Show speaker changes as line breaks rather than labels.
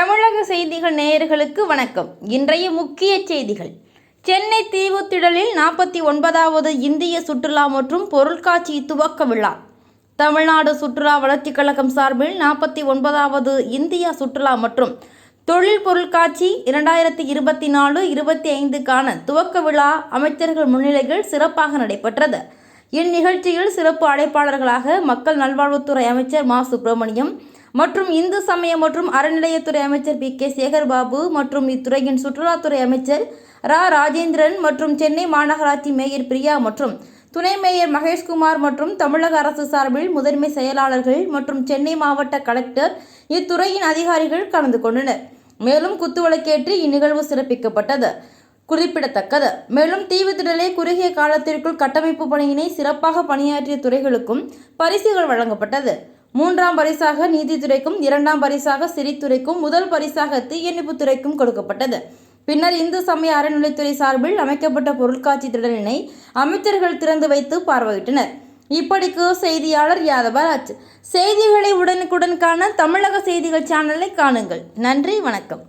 தமிழக செய்திகள் நேயர்களுக்கு வணக்கம். இன்றைய முக்கிய செய்திகள். சென்னை தீவுத்திடலில் நாற்பத்தி ஒன்பதாவது இந்திய சுற்றுலா மற்றும் பொருட்காட்சி துவக்க விழா தமிழ்நாடு சுற்றுலா வளர்ச்சிக் கழகம் சார்பில் நாற்பத்தி ஒன்பதாவது இந்தியா சுற்றுலா மற்றும் தொழில் பொருட்காட்சி இரண்டாயிரத்தி இருபத்தி நாலு இருபத்தி ஐந்துக்கான துவக்க விழா அமைச்சர்கள் முன்னிலையில் சிறப்பாக நடைபெற்றது. இந்நிகழ்ச்சியில் சிறப்பு அழைப்பாளர்களாக மக்கள் நல்வாழ்வுத்துறை அமைச்சர் மா. சுப்பிரமணியம் மற்றும் இந்து சமய மற்றும் அறநிலையத்துறை அமைச்சர் பி கே சேகர்பாபு மற்றும் இத்துறையின் சுற்றுலாத்துறை அமைச்சர் ரா ராஜேந்திரன் மற்றும் சென்னை மாநகராட்சி மேயர் பிரியா மற்றும் துணை மேயர் மகேஷ்குமார் மற்றும் தமிழக அரசு சார்பில் முதன்மை செயலாளர்கள் மற்றும் சென்னை மாவட்ட கலெக்டர் இத்துறையின் அதிகாரிகள் கலந்து கொண்டனர். மேலும் குத்துவிளக்கேற்றி இந்நிகழ்வு சிறப்பிக்கப்பட்டது. குறிப்பிடத்தக்கது. மேலும் தீவுத்திடலே குறுகிய காலத்திற்குள் கட்டமைப்பு பணியினை சிறப்பாக பணியாற்றிய துறைகளுக்கும் பரிசுகள் வழங்கப்பட்டது. மூன்றாம் பரிசாக நீதித்துறைக்கும் இரண்டாம் பரிசாக சிறித்துறைக்கும் முதல் பரிசாக தீயணைப்பு துறைக்கும் கொடுக்கப்பட்டது. பின்னர் இந்து சமய அறநிலைத்துறை சார்பில் அமைக்கப்பட்ட பொருட்காட்சி திடலினை அமைச்சர்கள் திறந்து வைத்து பார்வையிட்டனர். இப்படிக்கு செய்தியாளர் யாதவராஜ். செய்திகளை உடனுக்குடன் காண தமிழக செய்திகள் சேனலை காணுங்கள். நன்றி வணக்கம்.